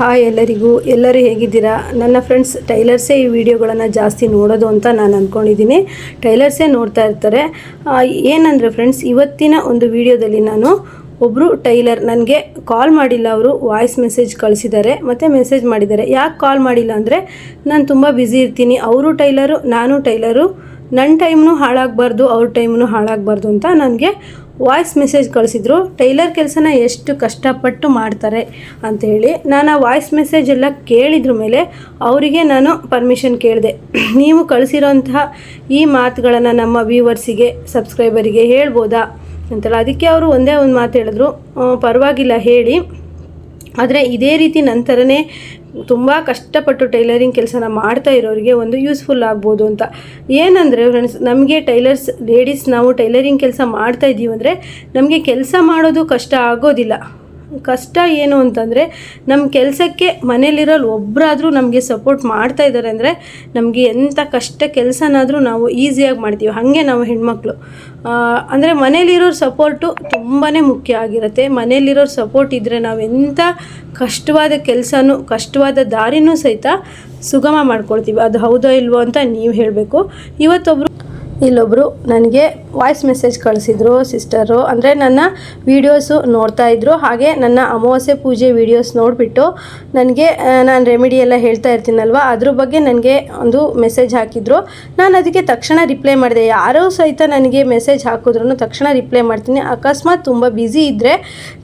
Hi ಎಲ್ಲರಿಗೂ. ಎಲ್ಲರೂ ಹೇಗಿದ್ದೀರಾ? ನನ್ನ ಫ್ರೆಂಡ್ಸ್ ಟೈಲರ್ಸೇ ಈ ವಿಡಿಯೋಗಳನ್ನು ಜಾಸ್ತಿ ನೋಡೋದು ಅಂತ ನಾನು ಅಂದ್ಕೊಂಡಿದ್ದೀನಿ ಟೈಲರ್ಸೇ ನೋಡ್ತಾ ಇರ್ತಾರೆ. ಏನಂದರೆ ಫ್ರೆಂಡ್ಸ್ ಇವತ್ತಿನ ಒಂದು ವಿಡಿಯೋದಲ್ಲಿ ನಾನು ಒಬ್ಬರು ಟೈಲರ್ ನನಗೆ ಕಾಲ್ ಮಾಡಿಲ್ಲ ಅವರು ವಾಯ್ಸ್ ಮೆಸೇಜ್ ಕಳಿಸಿದ್ದಾರೆ, ಮತ್ತು ಮೆಸೇಜ್ ಮಾಡಿದ್ದಾರೆ. ಯಾಕೆ ಕಾಲ್ ಮಾಡಿಲ್ಲ ಅಂದರೆ, ನಾನು ತುಂಬ ಬ್ಯುಸಿ ಇರ್ತೀನಿ, ಅವರು ಟೈಲರು, ನಾನು ಟೈಲರು ನನ್ನ ಟೈಮ್ನು ಹಾಳಾಗಬಾರ್ದು, ಅವ್ರ ಟೈಮ್ನು ಹಾಳಾಗಬಾರ್ದು ಅಂತ ನನಗೆ ವಾಯ್ಸ್ ಮೆಸೇಜ್ ಕಳಿಸಿದ್ರು, ಟೈಲರ್ ಕೆಲಸನ ಎಷ್ಟು ಕಷ್ಟಪಟ್ಟು ಮಾಡ್ತಾರೆ ಅಂತ ಹೇಳಿ ನಾನು ಆ ವಾಯ್ಸ್ ಮೆಸೇಜ್ ಎಲ್ಲ ಕೇಳಿದ್ರ ಮೇಲೆ ಅವರಿಗೆ ನಾನು ಪರ್ಮಿಷನ್ ಕೇಳಿದೆ. ನೀವು ಕಳಿಸಿರೋಂತಹ ಈ ಮಾತುಗಳನ್ನು ನಮ್ಮ ವ್ಯೂವರ್ಸಿಗೆ ಸಬ್ಸ್ಕ್ರೈಬರಿಗೆ ಹೇಳ್ಬೋದಾ ಅಂತೇಳಿ. ಅದಕ್ಕೆ ಅವರು ಒಂದೇ ಒಂದು ಮಾತು ಹೇಳಿದ್ರು. ಪರವಾಗಿಲ್ಲ, ಹೇಳಿ. ಆದರೆ ಇದೇ ರೀತಿ ನಂತರನೇ ತುಂಬ ಕಷ್ಟಪಟ್ಟು ಟೈಲರಿಂಗ್ ಕೆಲಸನ ಮಾಡ್ತಾ ಇರೋರಿಗೆ ಒಂದು ಯೂಸ್ಫುಲ್ ಆಗ್ಬೋದು ಅಂತ. ಏನಂದರೆ ಫ್ರೆಂಡ್ಸ್ ನಮಗೆ ಟೈಲರ್ಸ್ ಲೇಡೀಸ್ ನಾವು ಟೈಲರಿಂಗ್ ಕೆಲಸ ಮಾಡ್ತಾ ಇದ್ದೀವಿ ಅಂದರೆ ನಮಗೆ ಕೆಲಸ ಮಾಡೋದು ಕಷ್ಟ ಆಗೋದಿಲ್ಲ. ಕಷ್ಟ ಏನು ಅಂತಂದರೆ ನಮ್ಮ ಕೆಲಸಕ್ಕೆ ಮನೇಲಿರೋರು ಒಬ್ಬರಾದರೂ ನಮಗೆ ಸಪೋರ್ಟ್ ಮಾಡ್ತಾ ಇದ್ದಾರೆ ಅಂದರೆ ನಮಗೆ ಎಂಥ ಕಷ್ಟ ಕೆಲಸನಾದರೂ ನಾವು ಈಸಿಯಾಗಿ ಮಾಡ್ತೀವಿ. ಹಾಗೆ ನಾವು ಹೆಣ್ಮಕ್ಳು. ಅಂದರೆ ಮನೇಲಿರೋರ ಸಪೋರ್ಟು ತುಂಬಾ ಮುಖ್ಯ ಆಗಿರುತ್ತೆ. ಮನೇಲಿರೋರ ಸಪೋರ್ಟ್ ಇದ್ದರೆ ನಾವು ಎಂಥ ಕಷ್ಟವಾದ ಕೆಲಸನೂ, ಕಷ್ಟವಾದ ದಾರಿನೂ ಸಹಿತ ಸುಗಮ ಮಾಡ್ಕೊಳ್ತೀವಿ. ಅದು ಹೌದೋ ಇಲ್ವೋ ಅಂತ ನೀವು ಹೇಳಬೇಕು. ಇವತ್ತೊಬ್ಬರು ಇಲ್ಲೊಬ್ಬರು ನನಗೆ ವಾಯ್ಸ್ ಮೆಸೇಜ್ ಕಳಿಸಿದ್ರು ಸಿಸ್ಟರು ಅಂದರೆ ನನ್ನ ವೀಡಿಯೋಸು ನೋಡ್ತಾ ಇದ್ರು. ಹಾಗೆ ನನ್ನ ಅಮಾವಾಸ್ಯೆ ಪೂಜೆ ವೀಡಿಯೋಸ್ ನೋಡಿಬಿಟ್ಟು ನನಗೆ ನಾನು ರೆಮಿಡಿ ಎಲ್ಲ ಹೇಳ್ತಾ ಇರ್ತೀನಲ್ವ? ಅದ್ರ ಬಗ್ಗೆ ನನಗೆ ಒಂದು ಮೆಸೇಜ್ ಹಾಕಿದ್ರು. ನಾನು ಅದಕ್ಕೆ ತಕ್ಷಣ ರಿಪ್ಲೈ ಮಾಡಿದೆ. ಯಾರೋ ಸಹಿತ ನನಗೆ ಮೆಸೇಜ್ ಹಾಕಿದ್ರು ತಕ್ಷಣ ರಿಪ್ಲೈ ಮಾಡ್ತೀನಿ. ಅಕಸ್ಮಾತ್ ತುಂಬ ಬ್ಯುಸಿ ಇದ್ದರೆ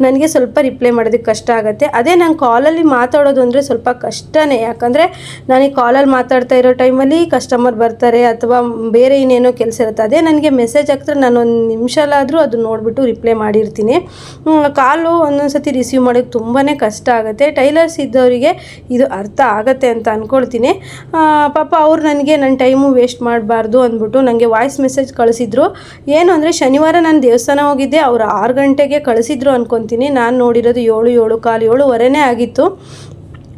ನನಗೆ ಸ್ವಲ್ಪ ರಿಪ್ಲೈ ಮಾಡೋದಕ್ಕೆ ಕಷ್ಟ ಆಗುತ್ತೆ. ಅದೇ ನಾನು ಕಾಲಲ್ಲಿ ಮಾತಾಡೋದು ಅಂದರೆ ಸ್ವಲ್ಪ ಕಷ್ಟನೇ. ಯಾಕಂದರೆ ನನಗೆ ಕಾಲಲ್ಲಿ ಮಾತಾಡ್ತಾ ಇರೋ ಟೈಮಲ್ಲಿ ಕಸ್ಟಮರ್ ಬರ್ತಾರೆ ಅಥವಾ ಬೇರೆ ಇನ್ನೇನೋ ಇರುತ್ತೆ. ಅದೇ ನನಗೆ ಮೆಸೇಜ್ ಹಾಕಿದ್ರೆ ನಾನು ಒಂದು ನಿಮಿಷಲಾದರೂ ಅದು ನೋಡಿಬಿಟ್ಟು ರಿಪ್ಲೈ ಮಾಡಿರ್ತೀನಿ. ಕಾಲು ಒಂದೊಂದು ಸತಿ ರಿಸೀವ್ ಮಾಡೋಕ್ಕೆ ತುಂಬಾ ಕಷ್ಟ ಆಗುತ್ತೆ. ಟೈಲರ್ಸ್ ಇದ್ದವರಿಗೆ ಇದು ಅರ್ಥ ಆಗತ್ತೆ ಅಂತ ಅಂದ್ಕೊಳ್ತೀನಿ ಪಾಪ ಅವರು ನನಗೆ ನನ್ನ ಟೈಮು ವೇಸ್ಟ್ ಮಾಡಬಾರ್ದು ಅಂದ್ಬಿಟ್ಟು ನನಗೆ ವಾಯ್ಸ್ ಮೆಸೇಜ್ ಕಳಿಸಿದ್ರು. ಏನು ಅಂದರೆ ಶನಿವಾರ ನಾನು ದೇವಸ್ಥಾನ ಹೋಗಿದ್ದೆ, ಅವರು ಆರು ಗಂಟೆಗೆ ಕಳಿಸಿದ್ರು ಅಂದ್ಕೊತೀನಿ ನಾನು ನೋಡಿರೋದು ಏಳು ಏಳು, ಕಾಲು ಏಳುವರೆನೇ ಆಗಿತ್ತು.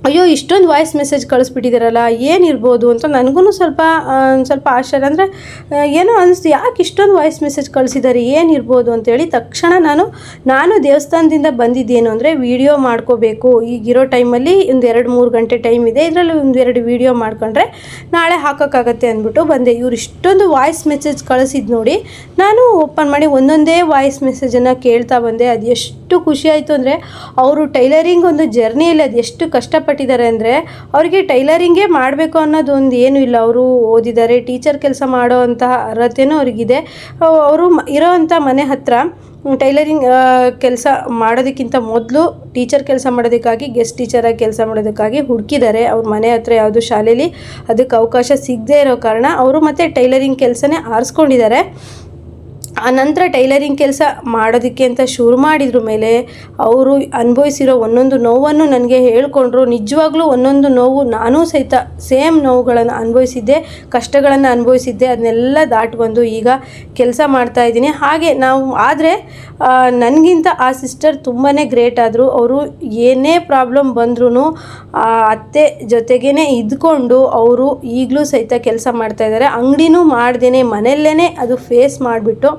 ಅಯ್ಯೋ, ಇಷ್ಟೊಂದು ವಾಯ್ಸ್ ಮೆಸೇಜ್ ಕಳಿಸ್ಬಿಟ್ಟಿದ್ದೀರಲ್ಲ, ಏನಿರ್ಬೋದು ಅಂತ ನನಗೂ ಸ್ವಲ್ಪ ಸ್ವಲ್ಪ ಆಶ್ಚರ್ಯ. ಅಂದರೆ ಏನೋ ಅನಿಸ್ತು, ಯಾಕೆ ಇಷ್ಟೊಂದು ವಾಯ್ಸ್ ಮೆಸೇಜ್ ಕಳಿಸಿದ್ದಾರೆ, ಏನಿರ್ಬೋದು ಅಂತೇಳಿ ತಕ್ಷಣ ನಾನು ನಾನು ದೇವಸ್ಥಾನದಿಂದ ಬಂದಿದ್ದೇನು ಅಂದರೆ ವಿಡಿಯೋ ಮಾಡ್ಕೋಬೇಕು. ಈಗಿರೋ ಟೈಮಲ್ಲಿ ಒಂದು ಎರಡು ಮೂರು ಗಂಟೆ ಟೈಮ್ ಇದೆ, ಇದರಲ್ಲಿ ಒಂದು ಎರಡು ವಿಡಿಯೋ ಮಾಡ್ಕೊಂಡ್ರೆ ನಾಳೆ ಹಾಕೋಕ್ಕಾಗತ್ತೆ ಅಂದ್ಬಿಟ್ಟು ಬಂದೆ. ಇವ್ರು ಇಷ್ಟೊಂದು ವಾಯ್ಸ್ ಮೆಸೇಜ್ ಕಳಿಸಿದ್ದು ನೋಡಿ ನಾನು ಓಪನ್ ಮಾಡಿ ಒಂದೊಂದೇ ವಾಯ್ಸ್ ಮೆಸೇಜನ್ನು ಕೇಳ್ತಾ ಬಂದೆ. ಅದು ಎಷ್ಟು ಖುಷಿ ಆಯಿತು ಅಂದರೆ, ಅವರು ಟೈಲರಿಂಗ್ ಒಂದು ಜರ್ನಿಯಲ್ಲಿ ಅದು ಎಷ್ಟು ಕಷ್ಟಪಟ್ಟಿದ್ದಾರೆ ಅಂದರೆ ಅವರಿಗೆ ಟೈಲರಿಂಗೇ ಮಾಡಬೇಕು ಅನ್ನೋದು ಒಂದು ಏನೂ ಇಲ್ಲ. ಅವರು ಓದಿದ್ದಾರೆ, ಟೀಚರ್ ಕೆಲಸ ಮಾಡೋ ಅಂತಹ ಅರ್ಹತೆಯೂ ಅವ್ರಿಗಿದೆ. ಅವರು ಇರೋವಂಥ ಮನೆ ಹತ್ರ ಟೈಲರಿಂಗ್ ಕೆಲಸ ಮಾಡೋದಕ್ಕಿಂತ ಮೊದಲು ಟೀಚರ್ ಕೆಲಸ ಮಾಡೋದಕ್ಕಾಗಿ, ಗೆಸ್ಟ್ ಟೀಚರಾಗಿ ಕೆಲಸ ಮಾಡೋದಕ್ಕಾಗಿ ಹುಡುಕಿದ್ದಾರೆ. ಅವ್ರ ಮನೆ ಹತ್ರ ಯಾವುದು ಶಾಲೆಯಲ್ಲಿ ಅದಕ್ಕೆ ಅವಕಾಶ ಸಿಗದೇ ಇರೋ ಕಾರಣ ಅವರು ಮತ್ತೆ ಟೈಲರಿಂಗ್ ಕೆಲಸನೇ ಆರಿಸ್ಕೊಂಡಿದ್ದಾರೆ. ಆ ನಂತರ ಟೈಲರಿಂಗ್ ಕೆಲಸ ಮಾಡೋದಕ್ಕೆ ಅಂತ ಶುರು ಮಾಡಿದ್ರ ಮೇಲೆ ಅವರು ಅನುಭವಿಸಿರೋ ಒಂದೊಂದು ನೋವನ್ನು ನನಗೆ ಹೇಳ್ಕೊಂಡ್ರು. ನಿಜವಾಗ್ಲೂ ಒಂದೊಂದು ನೋವು ನಾನೂ ಸಹಿತ ಸೇಮ್ ನೋವುಗಳನ್ನು ಅನುಭವಿಸಿದ್ದೆ, ಕಷ್ಟಗಳನ್ನು ಅನುಭವಿಸಿದ್ದೆ, ಅದನ್ನೆಲ್ಲ ದಾಟಿ ಬಂದು ಈಗ ಕೆಲಸ ಮಾಡ್ತಾ ಇದ್ದೀನಿ. ಹಾಗೆ ನಾವು ಆದರೆ ನನಗಿಂತ ಆ ಸಿಸ್ಟರ್ ತುಂಬಾ ಗ್ರೇಟ್ ಆದರು. ಅವರು ಏನೇ ಪ್ರಾಬ್ಲಮ್ ಬಂದ್ರೂ ಅತ್ತೆ ಜೊತೆಗೇ ಇದ್ಕೊಂಡು ಅವರು ಈಗಲೂ ಸಹಿತ ಕೆಲಸ ಮಾಡ್ತಾಯಿದ್ದಾರೆ ಅಂಗಡಿನೂ ಮಾಡ್ದೇ ಮನೆಯಲ್ಲೇ ಅದು ಫೇಸ್ ಮಾಡಿಬಿಟ್ಟು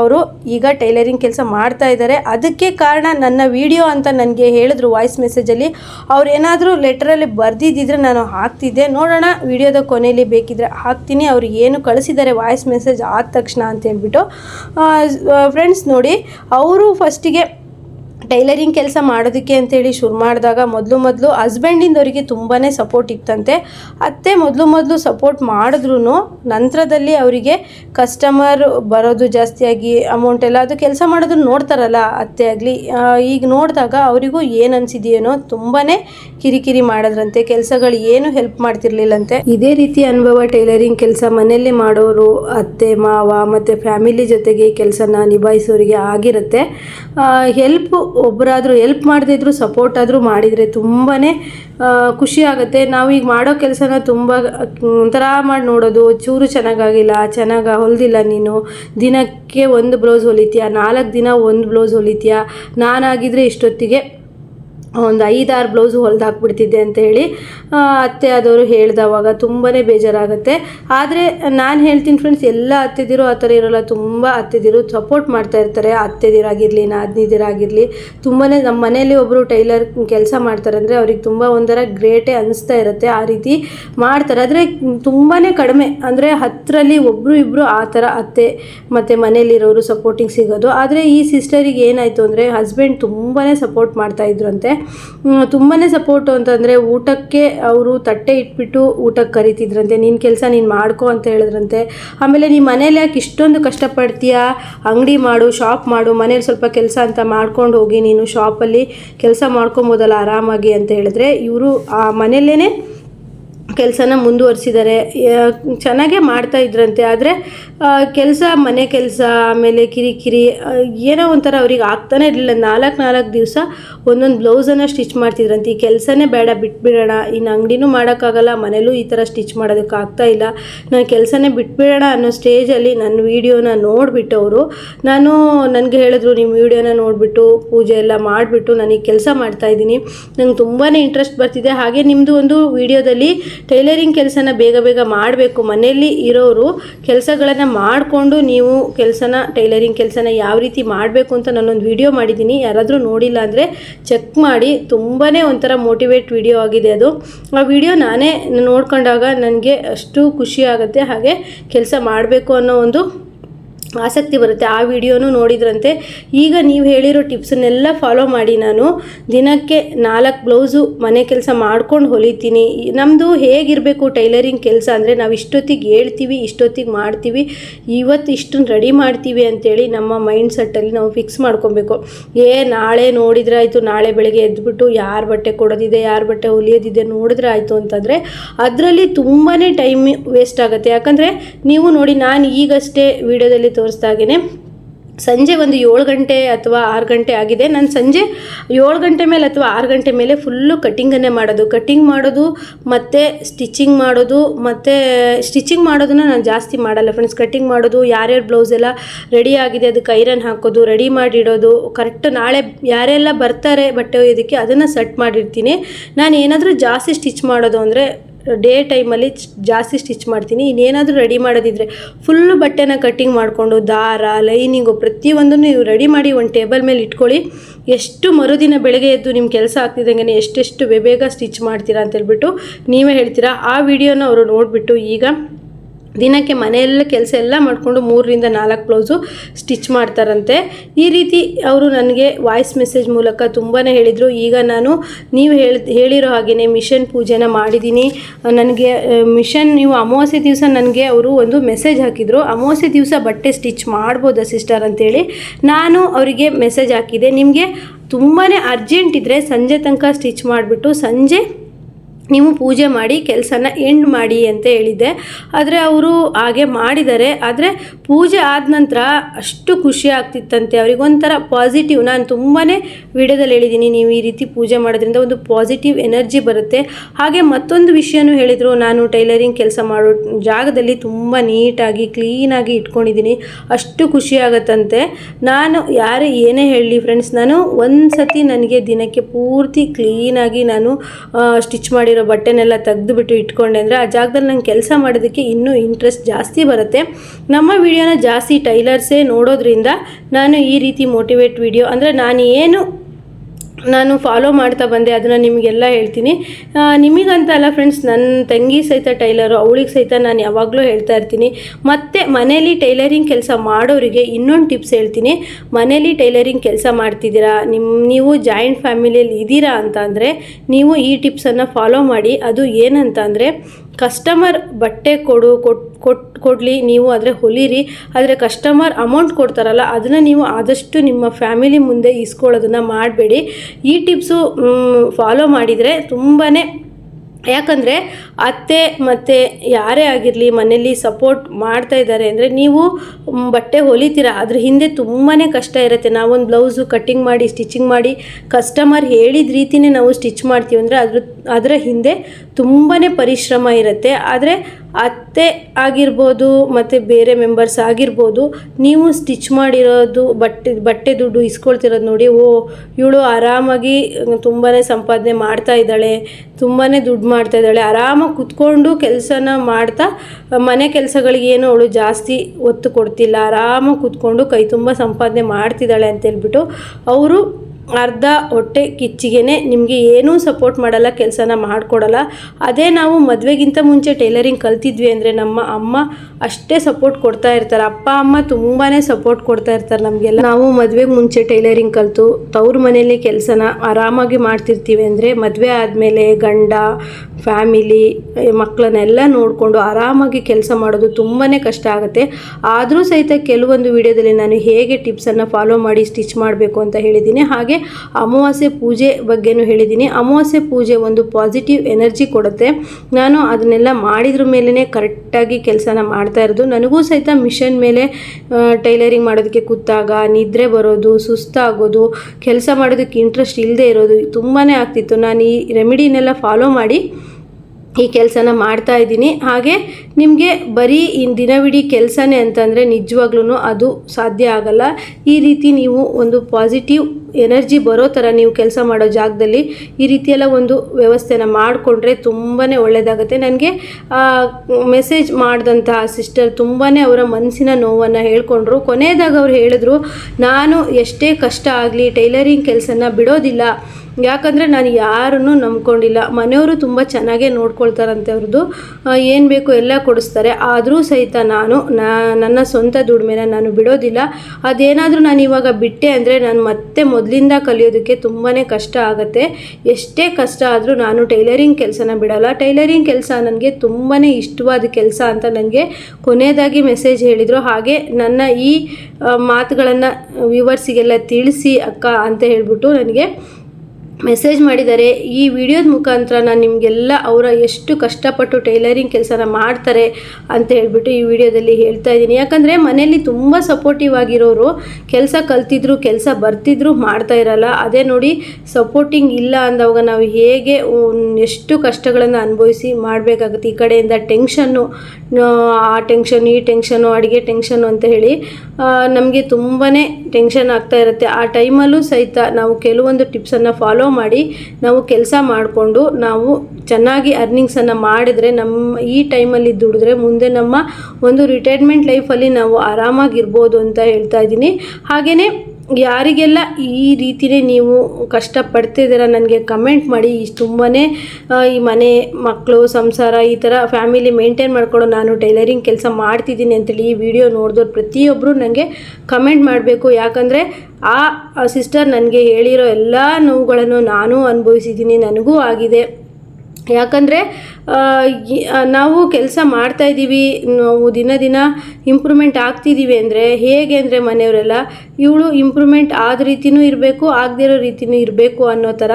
ಅವರು ಈಗ ಟೈಲರಿಂಗ್ ಕೆಲಸ ಮಾಡ್ತಾ ಇದ್ದಾರೆ. ಅದಕ್ಕೆ ಕಾರಣ ನನ್ನ ವಿಡಿಯೋ ಅಂತ ನನಗೆ ಹೇಳಿದ್ರು ವಾಯ್ಸ್ ಮೆಸೇಜಲ್ಲಿ ಅವ್ರು ಏನಾದರೂ ಲೆಟ್ರಲ್ಲಿ ಬರೆದಿದ್ದಿದ್ರೆ ನಾನು ಹಾಕ್ತಿದ್ದೆ. ನೋಡೋಣ ವಿಡಿಯೋದ ಕೊನೆಯಲ್ಲಿ ಬೇಕಿದ್ರೆ ಹಾಕ್ತೀನಿ. ಅವ್ರು ಏನು ಕಳಿಸಿದ್ದಾರೆ ವಾಯ್ಸ್ ಮೆಸೇಜ್ ಆದ ತಕ್ಷಣ ಅಂತ ಹೇಳ್ಬಿಟ್ಟು. ಫ್ರೆಂಡ್ಸ್ ನೋಡಿ, ಅವರು ಫಸ್ಟಿಗೆ ಟೈಲರಿಂಗ್ ಕೆಲಸ ಮಾಡೋದಕ್ಕೆ ಅಂತೇಳಿ ಶುರು ಮಾಡಿದಾಗ ಮೊದಲು ಮೊದಲು ಹಸ್ಬೆಂಡಿಂದವರಿಗೆ ತುಂಬಾ ಸಪೋರ್ಟ್ ಇತ್ತಂತೆ. ಅತ್ತೆ ಮೊದಲು ಮೊದಲು ಸಪೋರ್ಟ್ ಮಾಡಿದ್ರು ನಂತರದಲ್ಲಿ ಅವರಿಗೆ ಕಸ್ಟಮರ್ ಬರೋದು ಜಾಸ್ತಿಯಾಗಿ ಅಮೌಂಟ್ ಎಲ್ಲ ಅದು ಕೆಲಸ ಮಾಡೋದನ್ನ ನೋಡ್ತಾರಲ್ಲ ಅತ್ತೆ ಆಗಲಿ. ಈಗ ನೋಡಿದಾಗ ಅವರಿಗೂ ಏನು ಅನಿಸಿದೆಯೇನೋ ತುಂಬಾ ಕಿರಿಕಿರಿ ಮಾಡಿದ್ರಂತೆ. ಕೆಲಸಗಳು ಏನು ಹೆಲ್ಪ್ ಮಾಡ್ತಿರ್ಲಿಲ್ಲಂತೆ. ಇದೇ ರೀತಿ ಅನುಭವ ಟೈಲರಿಂಗ್ ಕೆಲಸ ಮನೆಯಲ್ಲೇ ಮಾಡೋರು ಅತ್ತೆ, ಮಾವ ಮತ್ತು ಫ್ಯಾಮಿಲಿ ಜೊತೆಗೆ ಕೆಲಸನ ನಿಭಾಯಿಸೋರಿಗೆ ಆಗಿರುತ್ತೆ. ಹೆಲ್ಪ್ ಒಬ್ಬರಾದರೂ ಹೆಲ್ಪ್ ಮಾಡದಿದ್ರು ಸಪೋರ್ಟ್ ಆದರೂ ಮಾಡಿದರೆ ತುಂಬಾ ಖುಷಿ ಆಗುತ್ತೆ. ನಾವು ಈಗ ಮಾಡೋ ಕೆಲಸನ ತುಂಬ, ಒಂಥರ ಮಾಡಿ ನೋಡೋದು, ಚೂರು ಚೆನ್ನಾಗಾಗಿಲ್ಲ, ಚೆನ್ನಾಗಿ ಹೊಲ್ದಿಲ್ಲ ನೀನು, ದಿನಕ್ಕೆ ಒಂದು ಬ್ಲೌಸ್ ಹೊಲಿತೀಯ, ನಾಲ್ಕು ದಿನ ಒಂದು ಬ್ಲೌಸ್ ಹೊಲಿತೀಯ ನಾನಾಗಿದ್ದರೆ ಇಷ್ಟೊತ್ತಿಗೆ ಒಂದು ಐದಾರು ಬ್ಲೌಸು ಹೊಲ್ದು ಹಾಕ್ಬಿಡ್ತಿದ್ದೆ ಅಂತ ಹೇಳಿ ಅತ್ತೆ ಆದವರು ಹೇಳ್ದವಾಗ ತುಂಬಾ ಬೇಜಾರಾಗುತ್ತೆ. ಆದರೆ ನಾನು ಹೇಳ್ತೀನಿ ಫ್ರೆಂಡ್ಸ್ ಎಲ್ಲ ಅತ್ತೆದಿರು ಆ ಥರ ಇರೋಲ್ಲ. ತುಂಬ ಅತ್ತೆದಿರು ಸಪೋರ್ಟ್ ಮಾಡ್ತಾ ಇರ್ತಾರೆ. ಅತ್ತೆದಿರಾಗಿರಲಿ, ನಾದಿನಿದಿರಾಗಿರಲಿ. ತುಂಬಾ ನಮ್ಮ ಮನೆಯಲ್ಲಿ ಒಬ್ಬರು ಟೈಲರ್ ಕೆಲಸ ಮಾಡ್ತಾರೆ ಅಂದರೆ ಅವ್ರಿಗೆ ತುಂಬ ಒಂಥರ ಗ್ರೇಟೇ ಅನಿಸ್ತಾ ಇರುತ್ತೆ. ಆ ರೀತಿ ಮಾಡ್ತಾರೆ. ಆದರೆ ತುಂಬಾ ಕಡಿಮೆ. ಅಂದರೆ ಹತ್ತರಲ್ಲಿ ಒಬ್ಬರು ಇಬ್ಬರು ಆ ಥರ ಅತ್ತೆ ಮತ್ತು ಮನೇಲಿರೋರು ಸಪೋರ್ಟಿಂಗ್ ಸಿಗೋದು. ಆದರೆ ಈ ಸಿಸ್ಟರಿಗೆ ಏನಾಯಿತು ಅಂದರೆ ಹಸ್ಬೆಂಡ್ ತುಂಬಾ ಸಪೋರ್ಟ್ ಮಾಡ್ತಾ ಇದ್ರಂತೆ ತುಂಬಾ ಸಪೋರ್ಟು ಅಂತಂದರೆ ಊಟಕ್ಕೆ ಅವರು ತಟ್ಟೆ ಇಟ್ಬಿಟ್ಟು ಊಟಕ್ಕೆ ಕರಿತಿದ್ರಂತೆ. ನಿನ್ನ ಕೆಲಸ ನೀನು ಮಾಡ್ಕೊ ಅಂತ ಹೇಳಿದ್ರಂತೆ. ಆಮೇಲೆ ನೀ ಮನೇಲಿ ಯಾಕೆ ಇಷ್ಟೊಂದು ಕಷ್ಟಪಡ್ತೀಯಾ? ಅಂಗಡಿ ಮಾಡು ಶಾಪ್ ಮಾಡು, ಮನೇಲಿ ಸ್ವಲ್ಪ ಕೆಲಸ ಅಂತ ಮಾಡ್ಕೊಂಡು ಹೋಗಿ ನೀನು ಶಾಪಲ್ಲಿ ಕೆಲಸ ಮಾಡ್ಕೊಬೋದಲ್ಲ ಆರಾಮಾಗಿ ಅಂತ ಹೇಳಿದ್ರೆ ಇವರು ಆ ಮನೆಯಲ್ಲೇ ಕೆಲಸನ ಮುಂದುವರಿಸಿದ್ದಾರೆ ಚೆನ್ನಾಗೇ ಮಾಡ್ತಾ ಇದ್ರಂತೆ, ಆದರೆ ಕೆಲಸ, ಮನೆ ಕೆಲಸ, ಆಮೇಲೆ ಕಿರಿಕಿರಿ ಏನೋ ಒಂಥರ ಅವ್ರಿಗೆ ಆಗ್ತಾನೆ ಇರಲಿಲ್ಲ. ನಾಲ್ಕು ನಾಲ್ಕು ದಿವಸ ಒಂದೊಂದು ಬ್ಲೌಸನ್ನು ಸ್ಟಿಚ್ ಮಾಡ್ತಿದ್ರಂತೆ. ಈ ಕೆಲಸನೇ ಬೇಡ, ಬಿಟ್ಬಿಡೋಣ. ಇನ್ನು ಅಂಗಡಿನೂ ಮಾಡೋಕ್ಕಾಗಲ್ಲ, ಮನೇಲೂ ಈ ಥರ ಸ್ಟಿಚ್ ಮಾಡೋದಕ್ಕೆ ಆಗ್ತಾ ಇಲ್ಲ. ನಾನು ಕೆಲಸನೇ ಬಿಟ್ಬಿಡೋಣ ಅನ್ನೋ ಸ್ಟೇಜಲ್ಲಿ ನನ್ನ ವೀಡಿಯೋನ ನೋಡಿಬಿಟ್ಟು ಅವರು, ನಾನು ನನಗೆ ಹೇಳಿದ್ರು, ನಿಮ್ಮ ವೀಡಿಯೋನ ನೋಡಿಬಿಟ್ಟು, ಪೂಜೆ ಎಲ್ಲ ಮಾಡಿಬಿಟ್ಟು ನನಗೆ ಕೆಲಸ ಮಾಡ್ತಾ ಇದ್ದೀನಿ. ನಂಗೆ ತುಂಬಾ ಇಂಟ್ರೆಸ್ಟ್ ಬರ್ತಿದೆ. ಹಾಗೆ ನಿಮ್ಮದು ಒಂದು ವಿಡಿಯೋದಲ್ಲಿ ಟೈಲರಿಂಗ್ ಕೆಲಸನ ಬೇಗ ಬೇಗ ಮಾಡಬೇಕು. ಮನೆಯಲ್ಲಿ ಇರೋರು ಕೆಲಸಗಳನ್ನು ಮಾಡಿಕೊಂಡು ನೀವು ಕೆಲಸನ, ಟೈಲರಿಂಗ್ ಕೆಲಸನ ಯಾವ ರೀತಿ ಮಾಡಬೇಕು ಅಂತ ನಾನೊಂದು ವಿಡಿಯೋ ಮಾಡಿದ್ದೀನಿ. ಯಾರಾದರೂ ನೋಡಿಲ್ಲ ಅಂದರೆ ಚೆಕ್ ಮಾಡಿ. ತುಂಬಾ ಒಂಥರ ಮೋಟಿವೇಟ್ ವಿಡಿಯೋ ಆಗಿದೆ ಅದು. ಆ ವಿಡಿಯೋ ನಾನೇ ನೋಡ್ಕೊಂಡಾಗ ನನಗೆ ಅಷ್ಟು ಖುಷಿ ಆಗುತ್ತೆ. ಹಾಗೆ ಕೆಲಸ ಮಾಡಬೇಕು ಅನ್ನೋ ಒಂದು ಆಸಕ್ತಿ ಬರುತ್ತೆ. ಆ ವಿಡಿಯೋನು ನೋಡಿದ್ರಂತೆ. ಈಗ ನೀವು ಹೇಳಿರೋ ಟಿಪ್ಸನ್ನೆಲ್ಲ ಫಾಲೋ ಮಾಡಿ. ನಾನು ದಿನಕ್ಕೆ ನಾಲ್ಕು ಬ್ಲೌಸು ಮನೆ ಕೆಲಸ ಮಾಡ್ಕೊಂಡು ಹೊಲಿತೀನಿ. ನಮ್ಮದು ಹೇಗಿರಬೇಕು ಟೈಲರಿಂಗ್ ಕೆಲಸ ಅಂದರೆ ನಾವು ಇಷ್ಟೊತ್ತಿಗೆ ಹೇಳ್ತೀವಿ, ಇಷ್ಟೊತ್ತಿಗೆ ಮಾಡ್ತೀವಿ. ಇವತ್ತು ಇಷ್ಟನ್ನು ರೆಡಿ ಮಾಡ್ತೀವಿ ಅಂತೇಳಿ ನಮ್ಮ ಮೈಂಡ್ ಸೆಟ್ಟಲ್ಲಿ ನಾವು ಫಿಕ್ಸ್ ಮಾಡ್ಕೊಬೇಕು. ಏ, ನಾಳೆ ನೋಡಿದ್ರಾಯಿತು ನಾಳೆ ಬೆಳಗ್ಗೆ ಎದ್ಬಿಟ್ಟು ಯಾರ ಬಟ್ಟೆ ಕೊಡೋದಿದೆ, ಯಾರ ಬಟ್ಟೆ ಹೊಲಿಯೋದಿದೆ ನೋಡಿದ್ರೆ ಆಯಿತು ಅಂತಂದರೆ ಅದರಲ್ಲಿ ತುಂಬಾ ಟೈಮ್ ವೇಸ್ಟ್ ಆಗುತ್ತೆ. ಯಾಕಂದರೆ ನೀವು ನೋಡಿ, ನಾನು ಈಗಷ್ಟೇ ವಿಡಿಯೋದಲ್ಲಿ ತೋರಿಸ್ದಾಗೇ ಸಂಜೆ ಒಂದು ಏಳು ಗಂಟೆ ಅಥವಾ ಆರು ಗಂಟೆ ಆಗಿದೆ. ನಾನು ಸಂಜೆ ಏಳು ಗಂಟೆ ಮೇಲೆ ಅಥವಾ ಆರು ಗಂಟೆ ಮೇಲೆ ಫುಲ್ಲು ಕಟ್ಟಿಂಗನ್ನೇ ಮಾಡೋದು. ಕಟ್ಟಿಂಗ್ ಮಾಡೋದು, ಮತ್ತು ಸ್ಟಿಚಿಂಗ್ ಮಾಡೋದು, ಮತ್ತು ಸ್ಟಿಚಿಂಗ್ ಮಾಡೋದನ್ನ ನಾನು ಜಾಸ್ತಿ ಮಾಡಲ್ಲ ಫ್ರೆಂಡ್ಸ್ ಕಟ್ಟಿಂಗ್ ಮಾಡೋದು, ಯಾರ್ಯಾರು ಬ್ಲೌಸ್ ಎಲ್ಲ ರೆಡಿ ಆಗಿದೆ, ಅದಕ್ಕೆ ಐರನ್ ಹಾಕೋದು ರೆಡಿ ಮಾಡಿಡೋದು ಕರೆಕ್ಟ್ ನಾಳೆ ಯಾರೆಲ್ಲ ಬರ್ತಾರೆ ಬಟ್ಟೆ ಒಯ್ಯೋದಕ್ಕೆ ಅದನ್ನು ಸೆಟ್ ಮಾಡಿರ್ತೀನಿ. ನಾನು ಏನಾದರೂ ಜಾಸ್ತಿ ಸ್ಟಿಚ್ ಮಾಡೋದು ಅಂದರೆ ಡೇ ಟೈಮಲ್ಲಿ ಜಾಸ್ತಿ ಸ್ಟಿಚ್ ಮಾಡ್ತೀನಿ. ಇನ್ನೇನಾದರೂ ರೆಡಿ ಮಾಡೋದಿದ್ರೆ ಫುಲ್ಲು ಬಟ್ಟೆನ ಕಟ್ಟಿಂಗ್ ಮಾಡಿಕೊಂಡು ದಾರ ಲೈನಿಂಗು ಪ್ರತಿಯೊಂದನ್ನು ನೀವು ರೆಡಿ ಮಾಡಿ ಒಂದು ಟೇಬಲ್ ಮೇಲೆ ಇಟ್ಕೊಳ್ಳಿ. ಎಷ್ಟು ಮರುದಿನ ಬೆಳಗ್ಗೆ ಎದ್ದು ನಿಮ್ಮ ಕೆಲಸ ಆಗ್ತಿದ್ದಂಗೆ ಎಷ್ಟೆಷ್ಟು ಬೇಬೇಗ ಸ್ಟಿಚ್ ಮಾಡ್ತೀರಾ ಅಂತ ಹೇಳ್ಬಿಟ್ಟು ನೀವೇ ಹೇಳ್ತೀರಾ. ಆ ವಿಡಿಯೋನ ಅವರು ನೋಡಿಬಿಟ್ಟು ಈಗ ದಿನಕ್ಕೆ ಮನೆಯಲ್ಲ ಕೆಲಸ ಎಲ್ಲ ಮಾಡಿಕೊಂಡು ಮೂರರಿಂದ ನಾಲ್ಕು ಬ್ಲೌಸು ಸ್ಟಿಚ್ ಮಾಡ್ತಾರಂತೆ. ಈ ರೀತಿ ಅವರು ನನಗೆ ವಾಯ್ಸ್ ಮೆಸೇಜ್ ಮೂಲಕ ತುಂಬಾ ಹೇಳಿದರು. ಈಗ ನಾನು ನೀವು ಹೇಳಿ, ಹೇಳಿರೋ ಹಾಗೆಯೇ ಮಿಷನ್ ಪೂಜೆನ ಮಾಡಿದ್ದೀನಿ. ನನಗೆ ಮಿಷನ್ ನೀವು ಅಮಾವಾಸ್ಯೆ ದಿವಸ ನನಗೆ ಅವರು ಒಂದು ಮೆಸೇಜ್ ಹಾಕಿದರು. ಅಮಾವಾಸ್ಯೆ ದಿವಸ ಬಟ್ಟೆ ಸ್ಟಿಚ್ ಮಾಡ್ಬೋದಾ ಸಿಸ್ಟರ್ ಅಂತೇಳಿ. ನಾನು ಅವರಿಗೆ ಮೆಸೇಜ್ ಹಾಕಿದೆ. ನಿಮಗೆ ತುಂಬಾ ಅರ್ಜೆಂಟ್ ಇದ್ದರೆ ಸಂಜೆ ತನಕ ಸ್ಟಿಚ್ ಮಾಡಿಬಿಟ್ಟು ಸಂಜೆ ನೀವು ಪೂಜೆ ಮಾಡಿ ಕೆಲಸನ ಎಂಡ್ ಮಾಡಿ ಅಂತ ಹೇಳಿದ್ದೆ. ಆದರೆ ಅವರು ಹಾಗೆ ಮಾಡಿದ್ದಾರೆ. ಆದರೆ ಪೂಜೆ ಆದ ನಂತರ ಅಷ್ಟು ಖುಷಿ ಆಗ್ತಿತ್ತಂತೆ. ಅವರಿಗೊಂಥರ ಪಾಸಿಟಿವ್ ನಾನು ತುಂಬಾ ವಿಡಿಯೋದಲ್ಲಿ ಹೇಳಿದ್ದೀನಿ, ನೀವು ಈ ರೀತಿ ಪೂಜೆ ಮಾಡೋದ್ರಿಂದ ಒಂದು ಪಾಸಿಟಿವ್ ಎನರ್ಜಿ ಬರುತ್ತೆ. ಹಾಗೆ ಮತ್ತೊಂದು ವಿಷಯನೂ ಹೇಳಿದರು. ನಾನು ಟೈಲರಿಂಗ್ ಕೆಲಸ ಮಾಡೋ ಜಾಗದಲ್ಲಿ ತುಂಬ ನೀಟಾಗಿ ಕ್ಲೀನಾಗಿ ಇಟ್ಕೊಂಡಿದ್ದೀನಿ. ಅಷ್ಟು ಖುಷಿ ಆಗತ್ತಂತೆ. ನಾನು ಯಾರೇ ಏನೇ ಹೇಳಲಿ ಫ್ರೆಂಡ್ಸ್ ನಾನು ಒಂದು ಸತಿ ನನಗೆ ದಿನಕ್ಕೆ ಪೂರ್ತಿ ಕ್ಲೀನಾಗಿ ನಾನು ಸ್ಟಿಚ್ ಮಾಡಿರೋ ಬಟ್ಟೆನೆಲ್ಲ ತೆಗೆದುಬಿಟ್ಟು ಇಟ್ಕೊಂಡೆ ಅಂದರೆ ಆ ಜಾಗದಲ್ಲಿ ನಂಗೆ ಕೆಲಸ ಮಾಡೋದಕ್ಕೆ ಇನ್ನೂ ಇಂಟ್ರೆಸ್ಟ್ ಜಾಸ್ತಿ ಬರುತ್ತೆ. ನಮ್ಮ ವಿಡಿಯೋನ ಜಾಸ್ತಿ ಟೈಲರ್ಸೇ ನೋಡೋದ್ರಿಂದ ನಾನು ಈ ರೀತಿ ಮೋಟಿವೇಟ್ ವಿಡಿಯೋ ಅಂದರೆ ನಾನು ಏನು ನಾನು ಫಾಲೋ ಮಾಡ್ತಾ ಬಂದೆ, ಅದನ್ನು ನಿಮಗೆಲ್ಲ ಹೇಳ್ತೀನಿ. ನಿಮಗಂತ ಅಲ್ಲ ಫ್ರೆಂಡ್ಸ್ ನನ್ನ ತಂಗಿ ಸಹಿತ ಟೈಲರು, ಅವಳಿಗೆ ಸಹಿತ ನಾನು ಯಾವಾಗಲೂ ಹೇಳ್ತಾ ಇರ್ತೀನಿ. ಮತ್ತು ಮನೇಲಿ ಟೈಲರಿಂಗ್ ಕೆಲಸ ಮಾಡೋರಿಗೆ ಇನ್ನೊಂದು ಟಿಪ್ಸ್ ಹೇಳ್ತೀನಿ. ಮನೇಲಿ ಟೈಲರಿಂಗ್ ಕೆಲಸ ಮಾಡ್ತಿದ್ದೀರಾ ನಿಮ್ಮ ನೀವು ಜಾಯಿಂಟ್ ಫ್ಯಾಮಿಲಿಯಲ್ಲಿ ಇದ್ದೀರಾ ಅಂತ ಅಂದರೆ, ನೀವು ಈ ಟಿಪ್ಸನ್ನು ಫಾಲೋ ಮಾಡಿ, ಅದು ಏನಂತ ಕಸ್ಟಮರ್ ಬಟ್ಟೆ ಕೊಡು, ಕೊಟ್ ಕೊಡಲಿ, ನೀವು ಆದರೆ ಹೊಲಿರಿ. ಆದರೆ ಕಸ್ಟಮರ್ ಅಮೌಂಟ್ ಕೊಡ್ತಾರಲ್ಲ, ಅದನ್ನು ನೀವು ಆದಷ್ಟು ನಿಮ್ಮ ಫ್ಯಾಮಿಲಿ ಮುಂದೆ ಇಸ್ಕೊಳ್ಳೋದನ್ನು ಮಾಡಬೇಡಿ. ಈ ಟಿಪ್ಸು ಫಾಲೋ ಮಾಡಿದರೆ ತುಂಬಾ ಯಾಕಂದರೆ ಅತ್ತೆ ಮತ್ತು ಯಾರೇ ಆಗಿರಲಿ ಮನೆಯಲ್ಲಿ ಸಪೋರ್ಟ್ ಮಾಡ್ತಾ ಇದ್ದಾರೆ ಅಂದರೆ ನೀವು ಬಟ್ಟೆ ಹೊಲಿತೀರ? ಅದ್ರ ಹಿಂದೆ ತುಂಬಾ ಕಷ್ಟ ಇರುತ್ತೆ. ನಾವೊಂದು ಬ್ಲೌಸು ಕಟ್ಟಿಂಗ್ ಮಾಡಿ ಸ್ಟಿಚಿಂಗ್ ಮಾಡಿ ಕಸ್ಟಮರ್ ಹೇಳಿದ ರೀತಿಯೇ ನಾವು ಸ್ಟಿಚ್ ಮಾಡ್ತೀವಿ ಅಂದರೆ ಅದ್ರ, ಅದರ ಹಿಂದೆ ತುಂಬಾ ಪರಿಶ್ರಮ ಇರುತ್ತೆ. ಆದರೆ ಅತ್ತೆ ಆಗಿರ್ಬೋದು ಮತ್ತು ಬೇರೆ ಮೆಂಬರ್ಸ್ ಆಗಿರ್ಬೋದು, ನೀವು ಸ್ಟಿಚ್ ಮಾಡಿರೋದು, ಬಟ್ಟೆ ಬಟ್ಟೆ ದುಡ್ಡು ಇಸ್ಕೊಳ್ತಿರೋದು ನೋಡಿ, ಓ, ಇವಳು ಆರಾಮಾಗಿ ತುಂಬಾ ಸಂಪಾದನೆ ಮಾಡ್ತಾ ಇದ್ದಾಳೆ ತುಂಬಾ ದುಡ್ಡು ಮಾಡ್ತಾ ಇದ್ದಾಳೆ, ಆರಾಮಾಗಿ ಕುತ್ಕೊಂಡು ಕೆಲಸನ ಮಾಡ್ತಾ, ಮನೆ ಕೆಲಸಗಳಿಗೆ ಅವಳು ಜಾಸ್ತಿ ಒತ್ತು ಕೊಡ್ತಿಲ್ಲ, ಆರಾಮಾಗಿ ಕುತ್ಕೊಂಡು ಕೈ ತುಂಬ ಸಂಪಾದನೆ ಮಾಡ್ತಿದ್ದಾಳೆ ಅಂತೇಳ್ಬಿಟ್ಟು, ಅವರು ಅರ್ಧ ಹೊಟ್ಟೆ ಕಿಚ್ಚಿಗೆನೆ ನಿಮಗೆ ಏನೂ ಸಪೋರ್ಟ್ ಮಾಡಲ್ಲ, ಕೆಲಸನ ಮಾಡಿಕೊಡಲ್ಲ. ಅದೇ ನಾವು ಮದುವೆಗಿಂತ ಮುಂಚೆ ಟೈಲರಿಂಗ್ ಕಲ್ತಿದ್ವಿ ಅಂದರೆ ನಮ್ಮ ಅಮ್ಮ ಅಷ್ಟೇ ಸಪೋರ್ಟ್ ಕೊಡ್ತಾ ಇರ್ತಾರೆ. ಅಪ್ಪ, ಅಮ್ಮ ತುಂಬಾ ಸಪೋರ್ಟ್ ಕೊಡ್ತಾ ಇರ್ತಾರೆ ನಮಗೆಲ್ಲ. ನಾವು ಮದುವೆಗೆ ಮುಂಚೆ ಟೈಲರಿಂಗ್ ಕಲಿತು, ತವ್ರ ಮನೆಯಲ್ಲಿ ಕೆಲಸನ ಆರಾಮಾಗಿ ಮಾಡ್ತಿರ್ತೀವಿ ಅಂದರೆ ಮದುವೆ ಆದಮೇಲೆ ಗಂಡ ಫ್ಯಾಮಿಲಿ ಮಕ್ಕಳನ್ನೆಲ್ಲ ನೋಡಿಕೊಂಡು ಆರಾಮಾಗಿ ಕೆಲಸ ಮಾಡೋದು ತುಂಬಾ ಕಷ್ಟ ಆಗುತ್ತೆ. ಆದರೂ ಸಹಿತ ಕೆಲವೊಂದು ವಿಡಿಯೋದಲ್ಲಿ ನಾನು ಹೇಗೆ ಟಿಪ್ಸನ್ನು ಫಾಲೋ ಮಾಡಿ ಸ್ಟಿಚ್ ಮಾಡಬೇಕು ಅಂತ ಹೇಳಿದ್ದೀನಿ. ಹಾಗೆ ಅಮಾವಾಸ್ಯೆ ಪೂಜೆ ಬಗ್ಗೆನೂ ಹೇಳಿದ್ದೀನಿ. ಅಮಾವಾಸ್ಯೆ ಪೂಜೆ ಒಂದು ಪಾಸಿಟಿವ್ ಎನರ್ಜಿ ಕೊಡುತ್ತೆ. ನಾನು ಅದನ್ನೆಲ್ಲ ಮಾಡಿದ್ರ ಮೇಲೇ ಕರೆಕ್ಟಾಗಿ ಕೆಲಸನ ಮಾಡ್ತಾ ಇರೋದು. ನನಗೂ ಸಹಿತ ಮಿಷನ್ ಮೇಲೆ ಟೈಲರಿಂಗ್ ಮಾಡೋದಕ್ಕೆ ಕೂತಾಗ, ನಿದ್ರೆ ಬರೋದು, ಸುಸ್ತಾಗೋದು, ಕೆಲಸ ಮಾಡೋದಕ್ಕೆ ಇಂಟ್ರೆಸ್ಟ್ ಇಲ್ಲದೆ ಇರೋದು ತುಂಬಾ ಆಗ್ತಿತ್ತು. ನಾನು ಈ ರೆಮಿಡಿನೆಲ್ಲ ಫಾಲೋ ಮಾಡಿ ಈ ಕೆಲಸನ ಮಾಡ್ತಾ ಇದ್ದೀನಿ. ಹಾಗೆ ನಿಮಗೆ ಬರೀ ಇನ್ ದಿನವಿಡೀ ಕೆಲಸನೇ ಅಂತಂದರೆ ನಿಜವಾಗ್ಲೂ ಅದು ಸಾಧ್ಯ ಆಗಲ್ಲ. ಈ ರೀತಿ ನೀವು ಒಂದು ಪಾಸಿಟಿವ್ ಎನರ್ಜಿ ಬರೋ ಥರ ನೀವು ಕೆಲಸ ಮಾಡೋ ಜಾಗದಲ್ಲಿ ಈ ರೀತಿಯೆಲ್ಲ ಒಂದು ವ್ಯವಸ್ಥೆನ ಮಾಡಿಕೊಂಡ್ರೆ ತುಂಬಾ ಒಳ್ಳೆಯದಾಗುತ್ತೆ ನನಗೆ ಮೆಸೇಜ್ ಮಾಡಿದಂತಹ ಸಿಸ್ಟರ್ ತುಂಬಾ ಅವರ ಮನಸ್ಸಿನ ನೋವನ್ನು ಹೇಳ್ಕೊಂಡ್ರು. ಕೊನೆಯದಾಗ ಅವ್ರು ಹೇಳಿದ್ರು, ನಾನು ಎಷ್ಟೇ ಕಷ್ಟ ಆಗಲಿ ಟೈಲರಿಂಗ್ ಕೆಲಸನ ಬಿಡೋದಿಲ್ಲ. ಯಾಕಂದರೆ ನಾನು ಯಾರನ್ನೂ ನಂಬ್ಕೊಂಡಿಲ್ಲ. ಮನೆಯವರು ತುಂಬ ಚೆನ್ನಾಗೇ ನೋಡ್ಕೊಳ್ತಾರಂತೆ ಅವ್ರದ್ದು. ಏನು ಬೇಕು ಎಲ್ಲ ಕೊಡಿಸ್ತಾರೆ. ಆದರೂ ಸಹಿತ ನಾನು ನನ್ನ ಸ್ವಂತ ದುಡಿಮೆನ ನಾನು ಬಿಡೋದಿಲ್ಲ. ಅದೇನಾದರೂ ನಾನು ಇವಾಗ ಬಿಟ್ಟೆ ಅಂದರೆ ನಾನು ಮತ್ತೆ ಮೊದಲಿಂದ ಕಲಿಯೋದಕ್ಕೆ ತುಂಬಾ ಕಷ್ಟ ಆಗುತ್ತೆ. ಎಷ್ಟೇ ಕಷ್ಟ ಆದರೂ ನಾನು ಟೈಲರಿಂಗ್ ಕೆಲಸನ ಬಿಡಲ್ಲ. ಟೈಲರಿಂಗ್ ಕೆಲಸ ನನಗೆ ತುಂಬಾ ಇಷ್ಟವಾದ ಕೆಲಸ ಅಂತ ನನಗೆ ಕೊನೆಯದಾಗಿ ಮೆಸೇಜ್ ಹೇಳಿದರು. ಹಾಗೆ ನನ್ನ ಈ ಮಾತುಗಳನ್ನು ವ್ಯೂವರ್ಸಿಗೆಲ್ಲ ತಿಳಿಸಿ ಅಕ್ಕ ಅಂತ ಹೇಳಿಬಿಟ್ಟು ನನಗೆ ಮೆಸೇಜ್ ಮಾಡಿದ್ದಾರೆ ಈ ವಿಡಿಯೋದ ಮುಖಾಂತರ ನಾನು ನಿಮಗೆಲ್ಲ ಅವರ ಎಷ್ಟು ಕಷ್ಟಪಟ್ಟು ಟೈಲರಿಂಗ್ ಕೆಲಸನ ಮಾಡ್ತಾರೆ ಅಂತ ಹೇಳಿಬಿಟ್ಟು ಈ ವಿಡಿಯೋದಲ್ಲಿ ಹೇಳ್ತಾ ಇದ್ದೀನಿ. ಯಾಕಂದರೆ ಮನೆಯಲ್ಲಿ ತುಂಬ ಸಪೋರ್ಟಿವ್ ಆಗಿರೋರು ಕೆಲಸ ಕಲ್ತಿದ್ರು, ಕೆಲಸ ಬರ್ತಿದ್ರು ಮಾಡ್ತಾ ಇರಲ್ಲ. ಅದೇ ನೋಡಿ ಸಪೋರ್ಟಿಂಗ್ ಇಲ್ಲ ಅಂದವಾಗ ನಾವು ಹೇಗೆ ಎಷ್ಟು ಕಷ್ಟಗಳನ್ನು ಅನುಭವಿಸಿ ಮಾಡಬೇಕಾಗುತ್ತೆ ಈ ಕಡೆಯಿಂದ ಟೆನ್ಷನ್ನು ಆ ಟೆನ್ಷನ್ ಈ ಟೆನ್ಷನು ಅಡುಗೆ ಟೆನ್ಷನು ಅಂತ ಹೇಳಿ ನಮಗೆ ತುಂಬಾ ಟೆನ್ಷನ್ ಆಗ್ತಾ ಇರುತ್ತೆ. ಆ ಟೈಮಲ್ಲೂ ಸಹಿತ ನಾವು ಕೆಲವೊಂದು ಟಿಪ್ಸನ್ನು ಫಾಲೋ ಮಾಡಿ ನಾವು ಕೆಲಸ ಮಾಡಿಕೊಂಡು ನಾವು ಚೆನ್ನಾಗಿ ಅರ್ನಿಂಗ್ಸನ್ನು ಮಾಡಿದರೆ ನಮ್ಮ ಈ ಟೈಮಲ್ಲಿ ದುಡಿದ್ರೆ ಮುಂದೆ ನಮ್ಮ ಒಂದು ರಿಟೈರ್ಮೆಂಟ್ ಲೈಫಲ್ಲಿ ನಾವು ಆರಾಮಾಗಿರ್ಬೋದು ಅಂತ ಹೇಳ್ತಾ ಇದ್ದೀನಿ. ಹಾಗೆಯೇ ಯಾರಿಗೆಲ್ಲ ಈ ರೀತಿಯೇ ನೀವು ಕಷ್ಟಪಡ್ತಿದ್ದೀರ ನನಗೆ ಕಮೆಂಟ್ ಮಾಡಿ. ತುಂಬಾ ಈ ಮನೆ ಮಕ್ಕಳು ಸಂಸಾರ, ಈ ಥರ ಫ್ಯಾಮಿಲಿ ಮೇಂಟೈನ್ ಮಾಡ್ಕೊಳ್ಳೋ ನಾನು ಟೈಲರಿಂಗ್ ಕೆಲಸ ಮಾಡ್ತಿದ್ದೀನಿ ಅಂತೇಳಿ ಈ ವಿಡಿಯೋ ನೋಡಿದವ್ರು ಪ್ರತಿಯೊಬ್ಬರು ನನಗೆ ಕಮೆಂಟ್ ಮಾಡಬೇಕು. ಯಾಕಂದರೆ ಆ ಸಿಸ್ಟರ್ ನನಗೆ ಹೇಳಿರೋ ಎಲ್ಲ ನೋವುಗಳನ್ನು ನಾನು ಅನುಭವಿಸಿದ್ದೀನಿ, ನನಗೂ ಆಗಿದೆ. ಯಾಕಂದರೆ ನಾವು ಕೆಲಸ ಮಾಡ್ತಾಯಿದ್ದೀವಿ ನಾವು ದಿನ ದಿನ ಇಂಪ್ರೂವ್ಮೆಂಟ್ ಆಗ್ತಿದ್ದೀವಿ ಅಂದರೆ ಹೇಗೆ ಅಂದರೆ ಮನೆಯವರೆಲ್ಲ ಇವಳು ಇಂಪ್ರೂವ್ಮೆಂಟ್ ಆದ ರೀತಿಯೂ ಇರಬೇಕು, ಆಗದೇ ಇರೋ ರೀತಿಯೂ ಇರಬೇಕು ಅನ್ನೋ ಥರ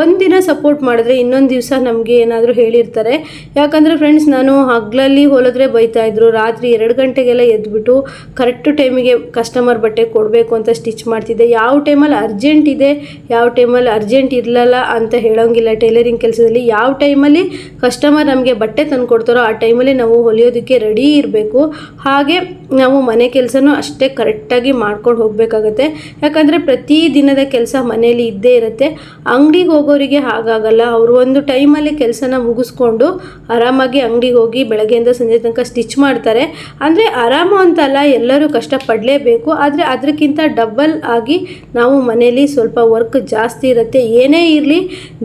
ಒಂದಿನ ಸಪೋರ್ಟ್ ಮಾಡಿದ್ರೆ ಇನ್ನೊಂದು ದಿವಸ ನಮಗೆ ಏನಾದರೂ ಹೇಳಿರ್ತಾರೆ. ಯಾಕಂದರೆ ಫ್ರೆಂಡ್ಸ್ ನಾನು ಹಗ್ಲಲ್ಲಿ ಹೊಲಿದ್ರೆ ಬೈತಾಯಿದ್ರು ರಾತ್ರಿ ಎರಡು ಗಂಟೆಗೆಲ್ಲ ಎದ್ಬಿಟ್ಟು ಕರೆಕ್ಟ್ ಟೈಮಿಗೆ ಕಸ್ಟಮರ್ ಬಟ್ಟೆ ಕೊಡಬೇಕು ಅಂತ ಸ್ಟಿಚ್ ಮಾಡ್ತಿದ್ದೆ. ಯಾವ ಟೈಮಲ್ಲಿ ಅರ್ಜೆಂಟ್ ಇದೆ, ಯಾವ ಟೈಮಲ್ಲಿ ಅರ್ಜೆಂಟ್ ಇರಲಿಲ್ಲ ಅಂತ ಹೇಳೋಂಗಿಲ್ಲ. ಟೈಲರಿಂಗ್ ಕೆಲಸದಲ್ಲಿ ಯಾವ ಟೈಮಲ್ಲಿ ಕಸ್ಟಮರ್ ನಮಗೆ ಬಟ್ಟೆ ತಂದು ಕೊಡ್ತಾರೋ ಆ ಟೈಮಲ್ಲಿ ನಾವು ಹೊಲಿಯೋದಕ್ಕೆ ರೆಡಿ ಇರಬೇಕು. ಹಾಗೆ ನಾವು ಮನೆ ಕೆಲಸನೂ ಅಷ್ಟೇ ಕರೆಕ್ಟಾಗಿ ಮಾಡ್ಕೊಂಡು ಹೋಗಬೇಕಾಗತ್ತೆ ಯಾಕಂದರೆ ಪ್ರತಿ ದಿನದ ಕೆಲಸ ಮನೆಯಲ್ಲಿ ಇದ್ದೇ ಇರುತ್ತೆ. ಅಂಗಡಿಗೆ ಹೋಗೋರಿಗೆ ಹಾಗಾಗಲ್ಲ. ಅವರು ಒಂದು ಟೈಮಲ್ಲಿ ಕೆಲಸನ ಮುಗಿಸ್ಕೊಂಡು ಆರಾಮಾಗಿ ಅಂಗಡಿಗೆ ಹೋಗಿ ಬೆಳಗ್ಗೆಯಿಂದ ಸಂಜೆ ತನಕ ಸ್ಟಿಚ್ ಮಾಡ್ತಾರೆ. ಅಂದರೆ ಆರಾಮು ಅಂತಲ್ಲ ಎಲ್ಲರೂ ಕಷ್ಟಪಡಲೇಬೇಕು. ಆದರೆ ಅದಕ್ಕಿಂತ ಡಬಲ್ ಆಗಿ ನಾವು ಮನೆಯಲ್ಲಿ ಸ್ವಲ್ಪ ವರ್ಕ್ ಜಾಸ್ತಿ ಇರುತ್ತೆ. ಏನೇ ಇರಲಿ,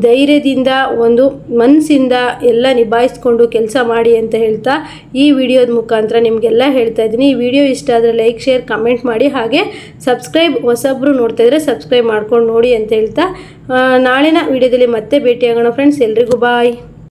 ಧೈರ್ಯದಿಂದ ಒಂದು ಮನಸ್ಸಿಂದ ಎಲ್ಲ ನಿಭಾಯಿಸ್ಕೊಂಡು ಕೆಲಸ ಮಾಡಿ ಅಂತ ಹೇಳ್ತಾ ಈ ವಿಡಿಯೋದ ಮುಖಾಂತರ ನಿಮಗೆಲ್ಲ ಹೇಳ್ತಾ ಇದ್ದೀನಿ. ಈ ವಿಡಿಯೋ ಇಷ್ಟ ಆದರೆ ಲೈಕ್, ಶೇರ್, ಕಮೆಂಟ್ ಮಾಡಿ. ಹಾಗೆ ಸಬ್ಸ್ಕ್ರೈಬ್ ಹೊಸಬ್ರು ನೋಡ್ತಾ ಇದ್ರೆ ಸಬ್ಸ್ಕ್ರೈಬ್ ಮಾಡ್ಕೊಂಡು ನೋಡಿ ಅಂತ ಹೇಳ್ತಾ ನಾಳಿನ ವಿಡಿಯೋದಲ್ಲಿ ಮತ್ತೆ ಭೇಟಿಯಾಗೋಣ ಫ್ರೆಂಡ್ಸ್ ಎಲ್ರಿಗೂ ಬಾಯ್